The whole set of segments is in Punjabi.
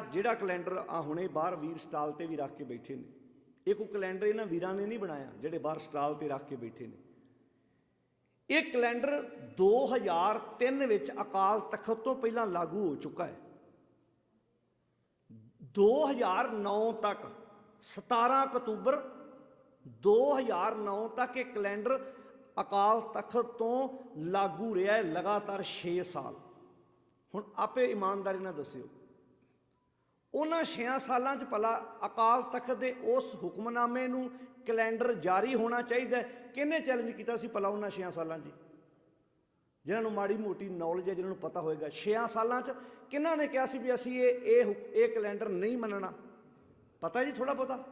ਜਿਹੜਾ ਕੈਲੰਡਰ ਆ ਹੁਣੇ ਬਾਹਰ ਵੀਰ ਸਟਾਲ ਤੇ ਵੀ ਰੱਖ ਕੇ ਬੈਠੇ ਨੇ। ਇਹ ਕੋਈ ਕੈਲੰਡਰ ਇਹਨਾਂ ਵੀਰਾਂ ਨੇ ਨਹੀਂ ਬਣਾਇਆ, ਜਿਹੜੇ ਬਾਹਰ ਸਟਾਲ ਤੇ ਰੱਖ ਕੇ ਬੈਠੇ ਨੇ। ਇਹ ਕੈਲੰਡਰ 2003 ਵਿੱਚ ਅਕਾਲ ਤਖਤ ਤੋਂ ਪਹਿਲਾਂ ਲਾਗੂ ਹੋ ਚੁੱਕਾ ਹੈ। 2009 ਤੱਕ 17 ਅਕਤੂਬਰ 2009 ਤੱਕ ਇਹ ਕੈਲੰਡਰ ਅਕਾਲ ਤਖਤ ਤੋਂ ਲਾਗੂ ਰਿਹਾ ਹੈ ਲਗਾਤਾਰ 6 ਸਾਲ। ਹੁਣ ਆਪੇ ਇਮਾਨਦਾਰੀ ਨਾਲ ਦੱਸਿਓ। ਉਹਨਾਂ 6 ਸਾਲਾਂ 'ਚ ਭਲਾ ਅਕਾਲ ਤਖਤ ਦੇ ਉਸ ਹੁਕਮਨਾਮੇ ਨੂੰ ਕੈਲੰਡਰ ਜਾਰੀ ਹੋਣਾ ਚਾਹੀਦਾ ਕਿਹਨੇ ਚੈਲੰਜ ਕੀਤਾ ਸੀ ਭਲਾ ਉਹਨਾਂ 6 ਸਾਲਾਂ 'ਚ? ਜਿਨ੍ਹਾਂ ਨੂੰ ਮਾੜੀ ਮੋਟੀ ਨੌਲੇਜ ਹੈ, ਜਿਨ੍ਹਾਂ ਨੂੰ ਪਤਾ ਹੋਏਗਾ। 6 ਸਾਲਾਂ 'ਚ ਕਿਹਨਾਂ ਨੇ ਕਿਹਾ ਸੀ ਵੀ ਅਸੀਂ ਇਹ ਇਹ ਹੁ- ਇਹ ਕੈਲੰਡਰ ਨਹੀਂ ਮੰਨਣਾ? ਪਤਾ ਜੀ ਥੋੜਾ ਬਹੁਤਾ?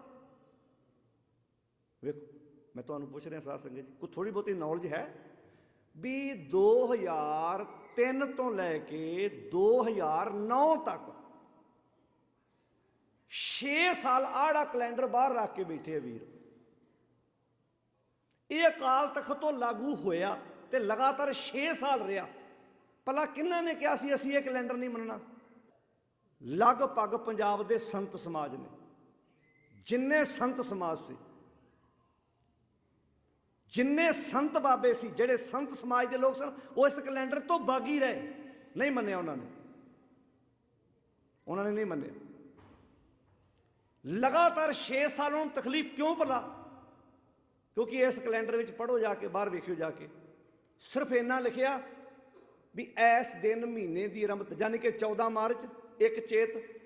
ਵੇਖੋ, ਮੈਂ ਤੁਹਾਨੂੰ ਪੁੱਛ ਰਿਹਾ ਸਾਧ ਸੰਗਤ ਜੀ, ਕੋਈ ਥੋੜੀ ਬਹੁਤੀ ਨੌਲੇਜ ਹੈ? ਵੀ 2003 ਤੋਂ ਲੈ ਕੇ 2009 ਤੱਕ 6 ਸਾਲ ਆੜਾ ਕੈਲੰਡਰ ਬਾਹਰ ਰੱਖ ਕੇ ਬੈਠੇ ਆ ਵੀਰ। ਇਹ ਅਕਾਲ ਤਖਤ ਤੋਂ ਲਾਗੂ ਹੋਇਆ ਤੇ ਲਗਾਤਾਰ 6 ਸਾਲ ਰਿਹਾ। ਭਲਾ ਕਿਹਨਾਂ ਨੇ ਕਿਹਾ ਸੀ, ਅਸੀਂ ਇਹ ਕੈਲੰਡਰ ਨਹੀਂ ਮੰਨਣਾ? ਲਗਭਗ ਪੰਜਾਬ ਦੇ ਸੰਤ ਸਮਾਜ ਨੇ। ਜਿੰਨੇ ਸੰਤ ਸਮਾਜ ਸੀ, ਜਿੰਨੇ ਸੰਤ ਬਾਬੇ ਸੀ, ਜਿਹੜੇ ਸੰਤ ਸਮਾਜ ਦੇ ਲੋਕ ਸਨ, ਉਹ ਇਸ ਕੈਲੰਡਰ ਤੋਂ ਬਾਗੀ ਰਹੇ। ਨਹੀਂ ਮੰਨਿਆ ਉਹਨਾਂ ਨੇ। ਉਹਨਾਂ ਨੇ ਨਹੀਂ ਮੰਨਿਆ। ਲਗਾਤਾਰ 6 ਸਾਲ ਉਹਨੂੰ ਤਕਲੀਫ ਕਿਉਂ ਭਲਾ? ਕਿਉਂਕਿ ਇਸ ਕੈਲੰਡਰ ਵਿੱਚ ਪੜੋ ਜਾ ਕੇ, ਬਾਹਰ ਵੇਖਿਓ ਜਾ ਕੇ। ਸਿਰਫ ਇੰਨਾ ਲਿਖਿਆ ਵੀ ਇਸ ਦਿਨ ਮਹੀਨੇ ਦੀ ਆਰੰਭ ਯਾਨੀ ਕਿ 14 ਮਾਰਚ, ਇੱਕ ਚੇਤ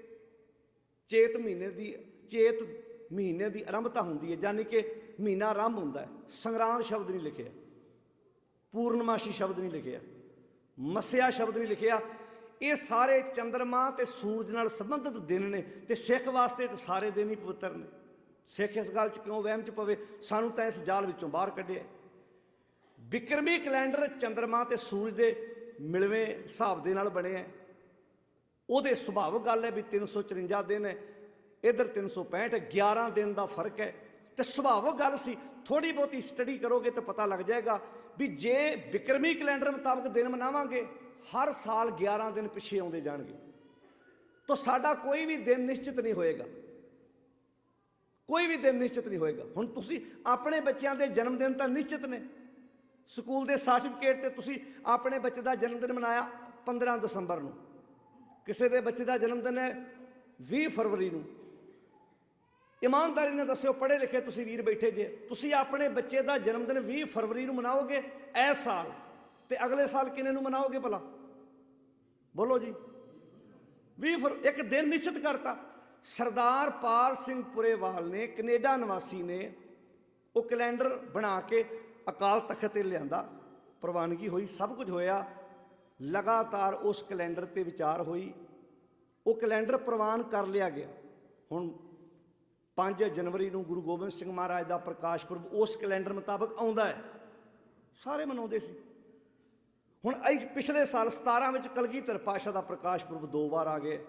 ਚੇਤ ਮਹੀਨੇ ਦੀ, ਚੇਤ ਮਹੀਨੇ ਦੀ ਆਰੰਭਤਾ ਹੁੰਦੀ ਹੈ ਯਾਨੀ ਕਿ ਮਹੀਨਾ ਆਰੰਭ ਹੁੰਦਾ ਹੈ। ਸੰਗਰਾਂਦ ਸ਼ਬਦ ਨਹੀਂ ਲਿਖਿਆ। ਪੂਰਨਮਾਸ਼ੀ ਸ਼ਬਦ ਨਹੀਂ ਲਿਖਿਆ। ਮੱਸਿਆ ਸ਼ਬਦ ਨਹੀਂ ਲਿਖਿਆ। ਇਹ ਸਾਰੇ ਚੰ드ਰਮਾ ਤੇ ਸੂਰਜ ਨਾਲ ਸੰਬੰਧਿਤ ਦਿਨ ਨੇ ਤੇ ਸਿੱਖ ਵਾਸਤੇ ਤੇ ਸਾਰੇ ਦਿਨ ਹੀ ਪਵਿੱਤਰ ਨੇ। ਸਿੱਖ ਇਸ ਗੱਲ 'ਚ ਕਿਉਂ ਵਹਿਮ 'ਚ ਪਵੇ? ਸਾਨੂੰ ਤਾਂ ਇਸ ਜਾਲ ਵਿੱਚੋਂ ਬਾਹਰ ਕੱਢਿਆ। ਵਿਕਰਮੀ ਕੈਲੰਡਰ ਚੰ드ਰਮਾ ਤੇ ਸੂਰਜ ਦੇ ਮਿਲਵੇਂ ਹਿਸਾਬ ਦੇ ਨਾਲ ਬਣਿਆ। ਹੈ ਉਹਦੇ ਸੁਭਾਵਿਕ ਗੱਲ ਹੈ ਵੀ 354 ਦਿਨ ਹੈ। ਇਧਰ 365 ਹੈ 11 ਦਿਨ ਦਾ ਫ਼ਰਕ ਹੈ। ਤੇ ਸੁਭਾਵਿਕ ਗੱਲ ਸੀ ਥੋੜੀ ਬਹੁਤੀ ਸਟੱਡੀ ਕਰੋਗੇ ਤਾਂ ਪਤਾ ਲੱਗ ਜਾਏਗਾ ਵੀ ਜੇ ਬਿਕਰਮੀ ਕੈਲੰਡਰ ਮੁਤਾਬਕ ਦਿਨ ਮਨਾਵਾਂਗੇ ਹਰ ਸਾਲ 11 ਦਿਨ ਪਿੱਛੇ ਆਉਂਦੇ ਜਾਣਗੇ। ਤਾਂ ਸਾਡਾ ਕੋਈ ਵੀ ਦਿਨ ਨਿਸ਼ਚਿਤ ਨਹੀਂ ਹੋਏਗਾ। ਕੋਈ ਵੀ ਦਿਨ ਨਿਸ਼ਚਿਤ ਨਹੀਂ ਹੋਏਗਾ। ਹੁਣ ਤੁਸੀਂ ਆਪਣੇ ਬੱਚਿਆਂ ਦੇ ਜਨਮ ਦਿਨ ਤਾਂ ਨਿਸ਼ਚਿਤ ਨੇ। ਸਕੂਲ ਦੇ ਸਰਟੀਫਿਕੇਟ ਤੇ ਤੁਸੀਂ ਆਪਣੇ ਬੱਚੇ ਦਾ ਜਨਮ ਦਿਨ ਮਨਾਇਆ 15 ਦਸੰਬਰ ਨੂੰ। ਕਿਸੇ ਦੇ ਬੱਚੇ ਦਾ ਜਨਮ ਦਿਨ ਹੈ 20 ਫਰਵਰੀ ਨੂੰ। ਇਮਾਨਦਾਰੀ ਨਾਲ ਦੱਸਿਓ, ਪੜ੍ਹੇ ਲਿਖੇ ਤੁਸੀਂ ਵੀਰ ਬੈਠੇ ਜੇ। ਤੁਸੀਂ ਆਪਣੇ ਬੱਚੇ ਦਾ ਜਨਮ ਦਿਨ 20 ਫਰਵਰੀ ਨੂੰ ਮਨਾਓਗੇ ਇਸ ਸਾਲ। ਤੇ ਅਗਲੇ ਸਾਲ ਕਿੰਨੇ ਨੂੰ ਮਨਾਓਗੇ ਭਲਾ? ਬੋਲੋ ਜੀ। 20 ਫਰ, ਇੱਕ ਦਿਨ ਨਿਸ਼ਚਿਤ ਕਰਤਾ। ਸਰਦਾਰ ਪਾਲ ਸਿੰਘ ਪੁਰੇਵਾਲ ਨੇ, ਕੈਨੇਡਾ ਨਿਵਾਸੀ ਨੇ, ਉਹ ਕੈਲੰਡਰ ਬਣਾ ਕੇ ਅਕਾਲ ਤਖਤ ਤੇ ਲਿਆਂਦਾ। ਪ੍ਰਵਾਨਗੀ ਹੋਈ, ਸਭ ਕੁਝ ਹੋਇਆ। ਲਗਾਤਾਰ ਉਸ ਕੈਲੰਡਰ ਤੇ ਵਿਚਾਰ ਹੋਈ। ਉਹ ਕੈਲੰਡਰ ਪ੍ਰਵਾਨ ਕਰ ਲਿਆ ਗਿਆ। ਹੁਣ 5 ਜਨਵਰੀ ਨੂੰ ਗੁਰੂ ਗੋਬਿੰਦ ਸਿੰਘ ਮਹਾਰਾਜ ਦਾ ਪ੍ਰਕਾਸ਼ ਪੁਰਬ ਉਸ ਕੈਲੰਡਰ ਮੁਤਾਬਕ ਆਉਂਦਾ ਹੈ। ਸਾਰੇ ਮਨਾਉਂਦੇ ਸੀ। ਹੁਣ ਅਸੀਂ ਪਿਛਲੇ ਸਾਲ 17 ਵਿੱਚ ਕਲਗੀਧਰ ਪਾਸ਼ਾ ਦਾ ਪ੍ਰਕਾਸ਼ ਪੁਰਬ ਦੋ ਵਾਰ ਆ ਗਏ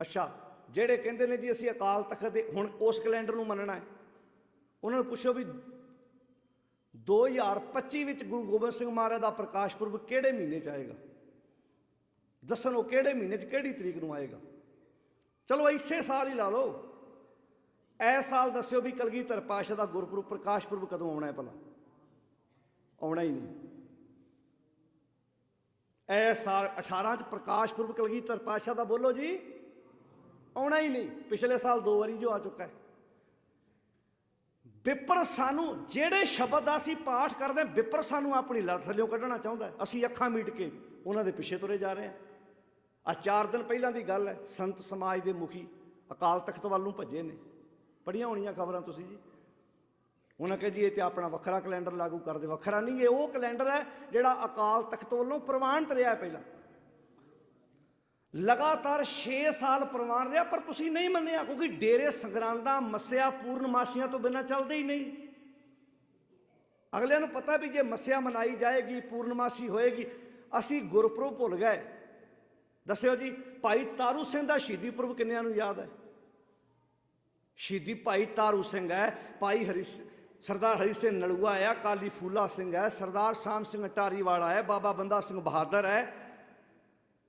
ਅੱਛਾ, ਜਿਹੜੇ ਕਹਿੰਦੇ ਨੇ ਜੀ ਅਸੀਂ ਅਕਾਲ ਤਖਤ ਦੇ ਹੁਣ ਉਸ ਕੈਲੰਡਰ ਨੂੰ ਮੰਨਣਾ ਹੈ। ਉਹਨਾਂ ਨੂੰ ਪੁੱਛੋ ਵੀ 2025 ਵਿੱਚ ਗੁਰੂ ਗੋਬਿੰਦ ਸਿੰਘ ਮਹਾਰਾਜ ਦਾ ਪ੍ਰਕਾਸ਼ ਪੁਰਬ ਕਿਹੜੇ ਮਹੀਨੇ ਚ ਆਏਗਾ? ਦੱਸਣ ਉਹ ਕਿਹੜੇ ਮਹੀਨੇ ਚ, ਕਿਹੜੀ ਤਰੀਕ ਨੂੰ ਆਏਗਾ? ਚਲੋ ਇਸੇ ਸਾਲ ਹੀ ਲਾ ਲਓ। ਐਸ ਸਾਲ ਦੱਸਿਓ ਵੀ ਕਲਗੀਧਰ ਪਾਸ਼ਾ ਦਾ ਗੁਰਪੁਰਬ ਪ੍ਰਕਾਸ਼ ਪੁਰਬ ਕਦੋਂ ਆਉਣਾ ਹੈ ਭਲਾ? ਆਉਣਾ ਹੀ ਨਹੀਂ। ਐ ਸਾਲ 18 ਚ ਪ੍ਰਕਾਸ਼ ਪੁਰਬ ਕਲਗੀਧਰ ਪਾਤਸ਼ਾਹ ਦਾ ਬੋਲੋ ਜੀ। ਆਉਣਾ ਹੀ ਨਹੀਂ, ਪਿਛਲੇ ਸਾਲ ਦੋ ਵਾਰੀ ਜੋ ਆ ਚੁੱਕਾ ਹੈ। ਵਿਪਰ ਸਾਨੂੰ ਜਿਹੜੇ ਸ਼ਬਦ ਦਾ ਅਸੀਂ ਪਾਠ ਕਰਦੇ ਹਾਂ, ਵਿਪਰ ਸਾਨੂੰ ਆਪਣੀ ਲੱਤ ਥੱਲਿਓਂ ਕੱਢਣਾ ਚਾਹੁੰਦਾ ਅਸੀਂ ਅੱਖਾਂ ਮੀਟ ਕੇ ਉਹਨਾਂ ਦੇ ਪਿੱਛੇ ਤੁਰੇ ਜਾ ਰਹੇ ਹਾਂ। ਆ ਚਾਰ ਦਿਨ ਪਹਿਲਾਂ ਦੀ ਗੱਲ ਹੈ, ਸੰਤ ਸਮਾਜ ਦੇ ਮੁਖੀ ਅਕਾਲ ਤਖਤ ਵੱਲ ਨੂੰ ਭੱਜੇ ਨੇ। ਪੜੀਆਂ ਹੋਣੀਆਂ ਖਬਰਾਂ ਤੁਸੀਂ ਜੀ। ਉਹਨਾਂ ਕਹੇ ਜੀ, ਇਹ ਤੇ ਆਪਣਾ ਵੱਖਰਾ ਕੈਲੰਡਰ ਲਾਗੂ ਕਰ ਦੇ ਵੱਖਰਾ ਨਹੀਂ, ਇਹ ਉਹ ਕੈਲੰਡਰ ਹੈ ਜਿਹੜਾ ਅਕਾਲ ਤਖਤ ਵੱਲੋਂ ਪ੍ਰਵਾਨਿਤ ਰਿਹਾ ਪਹਿਲਾਂ। ਲਗਾਤਾਰ 6 ਸਾਲ ਪ੍ਰਵਾਨ ਰਿਹਾ, ਪਰ ਤੁਸੀਂ ਨਹੀਂ ਮੰਨਿਆ, ਕਿਉਂਕਿ ਡੇਰੇ ਸੰਗਰਾਂਦਾ ਮੱਸਿਆ ਪੂਰਨਮਾਸ਼ੀਆਂ ਤੋਂ ਬਿਨਾਂ ਚੱਲਦੇ ਹੀ ਨਹੀਂ। ਅਗਲਿਆਂ ਨੂੰ ਪਤਾ ਵੀ ਜੇ ਮੱਸਿਆ ਮਨਾਈ ਜਾਏਗੀ ਪੂਰਨਮਾਸ਼ੀ ਹੋਏਗੀ, ਅਸੀਂ ਗੁਰਪੁਰਬ ਭੁੱਲ ਗਏ। ਦੱਸਿਓ ਜੀ, ਭਾਈ ਤਾਰੂ ਸਿੰਘ ਦਾ ਸ਼ਹੀਦੀ ਪੁਰਬ ਕਿੰਨਿਆਂ ਨੂੰ ਯਾਦ ਹੈ? ਸ਼ਹੀਦੀ ਭਾਈ ਤਾਰੂ ਸਿੰਘ ਹੈ, ਭਾਈ ਹਰੀ ਸਰਦਾਰ ਹਰੀ ਸਿੰਘ ਨਲੂਆ ਹੈ ਕਾਲੀ ਫੂਲਾ ਸਿੰਘ ਹੈ, ਸਰਦਾਰ ਸ਼ਾਮ ਸਿੰਘ ਟਾਰੀਵਾਲਾ ਹੈ, ਬਾਬਾ ਬੰਦਾ ਸਿੰਘ ਬਹਾਦਰ ਹੈ।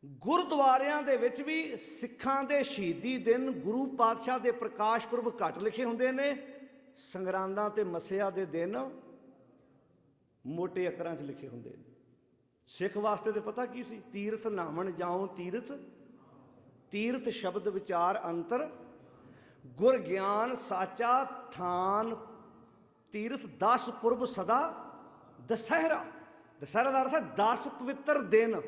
ਗੁਰਦੁਆਰਿਆਂ ਦੇ ਵਿੱਚ ਵੀ ਸਿੱਖਾਂ ਦੇ ਸ਼ਹੀਦੀ ਦਿਨ ਗੁਰੂ ਪਾਤਸ਼ਾਹ ਦੇ ਪ੍ਰਕਾਸ਼ ਪੁਰਬ ਘੱਟ ਲਿਖੇ ਹੁੰਦੇ ਨੇ। ਸੰਗਰਾਂਦਾਂ ਤੇ ਮੱਸਿਆ ਦੇ ਦਿਨ ਮੋਟੇ ਅੱਖਰਾਂ 'ਚ ਲਿਖੇ ਹੁੰਦੇ ਨੇ। ਸਿੱਖ ਵਾਸਤੇ ਤੇ ਪਤਾ ਕੀ ਸੀ? ਤੀਰਥ ਨਾਮਣ ਜਾਉ ਤੀਰਥ ਤੀਰਥ ਸ਼ਬਦ ਵਿਚਾਰ ਅੰਤਰ, ਗੁਰ ਗਿਆਨ ਸਾਚਾ ਥਾਨ ਤੀਰਥ 10 ਪੁਰਬ ਸਦਾ ਦਸਹਿਰਾ। ਦਸਹਿਰਾ ਦਾ ਅਰਥ ਹੈ 10 ਪਵਿੱਤਰ ਦਿਨ।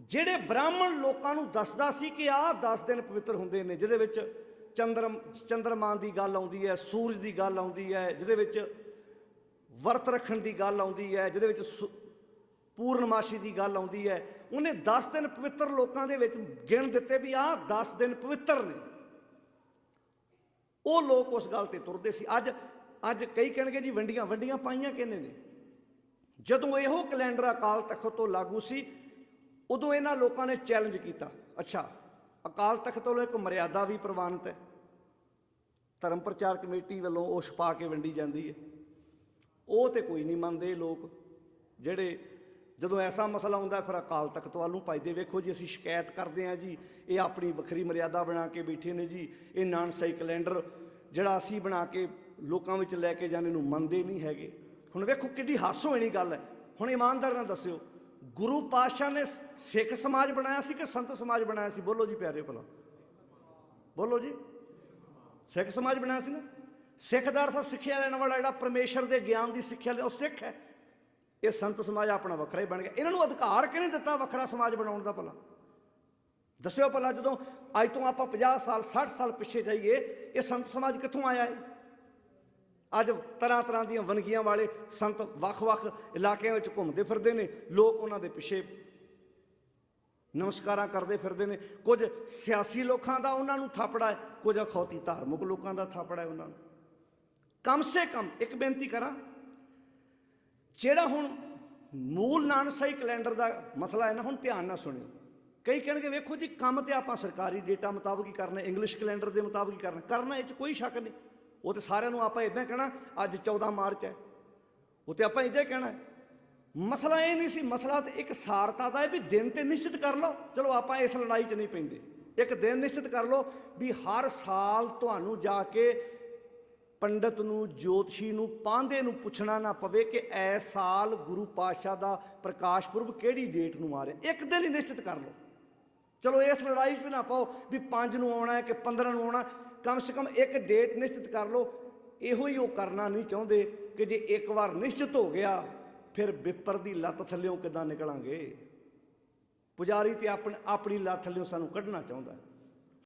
ਜਿਹੜੇ ਬ੍ਰਾਹਮਣ ਲੋਕਾਂ ਨੂੰ ਦੱਸਦਾ ਸੀ ਕਿ ਆਹ 10 ਦਿਨ ਪਵਿੱਤਰ ਹੁੰਦੇ ਨੇ, ਜਿਹਦੇ ਵਿੱਚ ਚੰਦਰ ਚੰਦਰਮਾਨ ਦੀ ਗੱਲ ਆਉਂਦੀ ਹੈ, ਸੂਰਜ ਦੀ ਗੱਲ ਆਉਂਦੀ ਹੈ, ਜਿਹਦੇ ਵਿੱਚ ਵਰਤ ਰੱਖਣ ਦੀ ਗੱਲ ਆਉਂਦੀ ਹੈ, ਜਿਹਦੇ ਵਿੱਚ ਸੁ- ਪੂਰਨਮਾਸ਼ੀ ਦੀ ਗੱਲ ਆਉਂਦੀ ਹੈ, ਉਹਨੇ 10 ਦਿਨ ਪਵਿੱਤਰ ਲੋਕਾਂ ਦੇ ਵਿੱਚ ਗਿਣ ਦਿੱਤੇ ਵੀ ਆਹ 10 ਦਿਨ ਪਵਿੱਤਰ ਨੇ। ਉਹ ਲੋਕ ਉਸ ਗੱਲ ਤੇ ਤੁਰਦੇ ਸੀ। ਅੱਜ ਅੱਜ ਕਈ ਕਹਿਣਗੇ ਜੀ ਵੰਡੀਆਂ ਵੰਡੀਆਂ ਪਾਈਆਂ ਕਿਹਨੇ ਨੇ? ਜਦੋਂ ਇਹੋ ਕੈਲੰਡਰ ਅਕਾਲ ਤਖਤ ਤੋਂ ਲਾਗੂ ਸੀ, ਉਦੋਂ ਇਹਨਾਂ ਲੋਕਾਂ ਨੇ ਚੈਲੰਜ ਕੀਤਾ। ਅੱਛਾ, ਅਕਾਲ ਤਖਤ ਵੱਲੋਂ ਇੱਕ ਮਰਿਆਦਾ ਵੀ ਪ੍ਰਵਾਨਿਤ ਹੈ। ਧਰਮ ਪ੍ਰਚਾਰ ਕਮੇਟੀ ਵੱਲੋਂ ਉਹ ਛਪਾ ਕੇ ਵੰਡੀ ਜਾਂਦੀ ਹੈ। ਉਹ ਤੇ ਕੋਈ ਨਹੀਂ ਮੰਨਦੇ ਲੋਕ। ਜਿਹੜੇ ਜਦੋਂ ਐਸਾ ਮਸਲਾ ਹੁੰਦਾ ਫਿਰ ਅਕਾਲ ਤਖਤ ਵੱਲ ਨੂੰ ਭਜਦੇ ਵੇਖੋ ਜੀ, ਅਸੀਂ ਸ਼ਿਕਾਇਤ ਕਰਦੇ ਹਾਂ ਜੀ, ਇਹ ਆਪਣੀ ਵੱਖਰੀ ਮਰਿਆਦਾ ਬਣਾ ਕੇ ਬੈਠੇ ਨੇ ਜੀ। ਇਹ ਨਾਨਸਾਈ ਕੈਲੰਡਰ ਜਿਹੜਾ ਅਸੀਂ ਬਣਾ ਕੇ ਲੋਕਾਂ ਵਿੱਚ ਲੈ ਕੇ ਜਾਣੇ ਨੂੰ ਮੰਨਦੇ ਨਹੀਂ ਹੈਗੇ। ਹੁਣ ਵੇਖੋ ਕਿੱਡੀ ਹਾਸੋ ਹੋਣੀ ਗੱਲ ਹੈ। ਹੁਣ ਇਮਾਨਦਾਰ ਨਾਲ ਦੱਸਿਓ, ਗੁਰੂ ਪਾਤਸ਼ਾਹ ਨੇ ਸਿੱਖ ਸਮਾਜ ਬਣਾਇਆ ਸੀ ਕਿ ਸੰਤ ਸਮਾਜ ਬਣਾਇਆ ਸੀ? ਬੋਲੋ ਜੀ ਪਿਆਰੇ ਭਲਾ। ਬੋਲੋ ਜੀ। ਸਿੱਖ ਸਮਾਜ ਬਣਾਇਆ ਸੀ ਨਾ? ਸਿੱਖ ਦਾ ਅਰਥ ਸਿੱਖਿਆ ਲੈਣ ਵਾਲਾ ਜਿਹੜਾ ਪਰਮੇਸ਼ਰ ਦੇ ਗਿਆਨ ਦੀ ਸਿੱਖਿਆ ਲੈ ਉਹ ਸਿੱਖ ਹੈ। ਇਹ ਸੰਤ ਸਮਾਜ ਆਪਣਾ ਵੱਖਰਾ ਹੀ ਬਣ ਗਿਆ। ਇਹਨਾਂ ਨੂੰ ਅਧਿਕਾਰ ਕਿਹਨੇ ਦਿੱਤਾ ਵੱਖਰਾ ਸਮਾਜ ਬਣਾਉਣ ਦਾ ਭਲਾ? ਦੱਸਿਓ ਭਲਾ ਜਦੋਂ ਅੱਜ ਤੋਂ ਆਪਾਂ 50 ਸਾਲ 60 ਸਾਲ ਪਿੱਛੇ ਜਾਈਏ, ਇਹ ਸੰਤ ਸਮਾਜ ਕਿੱਥੋਂ ਆਇਆ ਹੈ? ਅੱਜ ਤਰ੍ਹਾਂ ਤਰ੍ਹਾਂ ਦੀਆਂ ਵਨਗੀਆਂ ਵਾਲੇ ਸੰਤ ਵੱਖ-ਵੱਖ ਇਲਾਕਿਆਂ ਵਿੱਚ ਘੁੰਮਦੇ ਫਿਰਦੇ ਨੇ, ਲੋਕ ਉਹਨਾਂ ਦੇ ਪਿੱਛੇ ਨਮਸਕਾਰਾਂ ਕਰਦੇ ਫਿਰਦੇ ਨੇ। ਕੁਝ ਸਿਆਸੀ ਲੋਕਾਂ ਦਾ ਉਹਨਾਂ ਨੂੰ ਥਾਪੜਾ ਹੈ, ਕੁਝ ਅਖੌਤੀ ਧਾਰਮਿਕ ਲੋਕਾਂ ਦਾ ਥਾਪੜਾ ਹੈ ਉਹਨਾਂ ਨੂੰ। ਕਮ ਸੇ ਕਮ ਇੱਕ ਬੇਨਤੀ ਕਰਾਂ, ਜਿਹੜਾ ਹੁਣ ਮੂਲ ਨਾਨਸਾਈ ਕੈਲੰਡਰ ਦਾ ਮਸਲਾ ਹੈ ਨਾ, ਹੁਣ ਧਿਆਨ ਨਾਲ ਸੁਣਿਓ। ਕਈ ਕਹਿਣਗੇ, ਵੇਖੋ ਜੀ, ਕੰਮ ਤੇ ਆਪਾਂ ਸਰਕਾਰੀ ਡੇਟਾ ਮੁਤਾਬਕ ਹੀ ਕਰਨਾ ਇੰਗਲਿਸ਼ ਕੈਲੰਡਰ ਦੇ ਮੁਤਾਬਕ ਹੀ ਕਰਨਾ ਕਰਨਾ ਇਹ 'ਚ ਕੋਈ ਸ਼ੱਕ ਨਹੀਂ। ਉਹ ਤੇ ਸਾਰਿਆਂ ਨੂੰ ਆਪਾਂ ਇਦਾਂ ਕਹਿਣਾ, ਅੱਜ 14 ਮਾਰਚ ਹੈ। ਉਹ ਤੇ ਆਪਾਂ ਇਦਾਂ ਕਹਿਣਾ ਮਸਲਾ ਇਹ ਨਹੀਂ ਸੀ, ਮਸਲਾ ਤੇ ਇੱਕ ਸਾਰਤਾ ਦਾ ਹੈ ਵੀ ਦਿਨ ਤੇ ਨਿਸ਼ਚਿਤ ਕਰ ਲਓ। ਚਲੋ ਆਪਾਂ ਇਸ ਲੜਾਈ 'ਚ ਨਹੀਂ ਪੈਂਦੇ। ਇੱਕ ਦਿਨ ਨਿਸ਼ਚਿਤ ਕਰ ਲਓ ਵੀ ਹਰ ਸਾਲ ਤੁਹਾਨੂੰ ਜਾ ਕੇ ਪੰਡਤ ਨੂੰ, ਜੋਤਸ਼ੀ ਨੂੰ ਪਾਂਦੇ ਨੂੰ ਪੁੱਛਣਾ ਨਾ ਪਵੇ ਕਿ ਐ ਸਾਲ ਗੁਰੂ ਪਾਤਸ਼ਾਹ ਦਾ ਪ੍ਰਕਾਸ਼ ਪੁਰਬ ਕਿਹੜੀ ਡੇਟ ਨੂੰ ਆ ਰਿਹਾ। ਇੱਕ ਦਿਨ ਹੀ ਨਿਸ਼ਚਿਤ ਕਰ ਲਓ। ਚਲੋ ਇਸ ਲੜਾਈ 'ਚ ਵੀ ਨਾ ਪਾਓ ਵੀ 5 ਨੂੰ ਆਉਣਾ ਹੈ ਕਿ 15 ਨੂੰ ਆਉਣਾ ਕਮ ਸੇ ਕਮ ਇੱਕ ਡੇਟ ਨਿਸ਼ਚਿਤ ਕਰ ਲਓ। ਇਹੋ ਹੀ ਉਹ ਕਰਨਾ ਨਹੀਂ ਚਾਹੁੰਦੇ ਕਿ ਜੇ ਇੱਕ ਵਾਰ ਨਿਸ਼ਚਿਤ ਹੋ ਗਿਆ, ਫਿਰ ਵਿਪਰ ਦੀ ਲੱਤ ਥੱਲਿਓਂ ਕਿੱਦਾਂ ਨਿਕਲਾਂਗੇ? ਪੁਜਾਰੀ ਤੇ ਆਪਣੀ ਆਪਣੀ ਲੱਤ ਥੱਲਿਓਂ ਸਾਨੂੰ ਕੱਢਣਾ ਚਾਹੁੰਦਾ ਹੈ।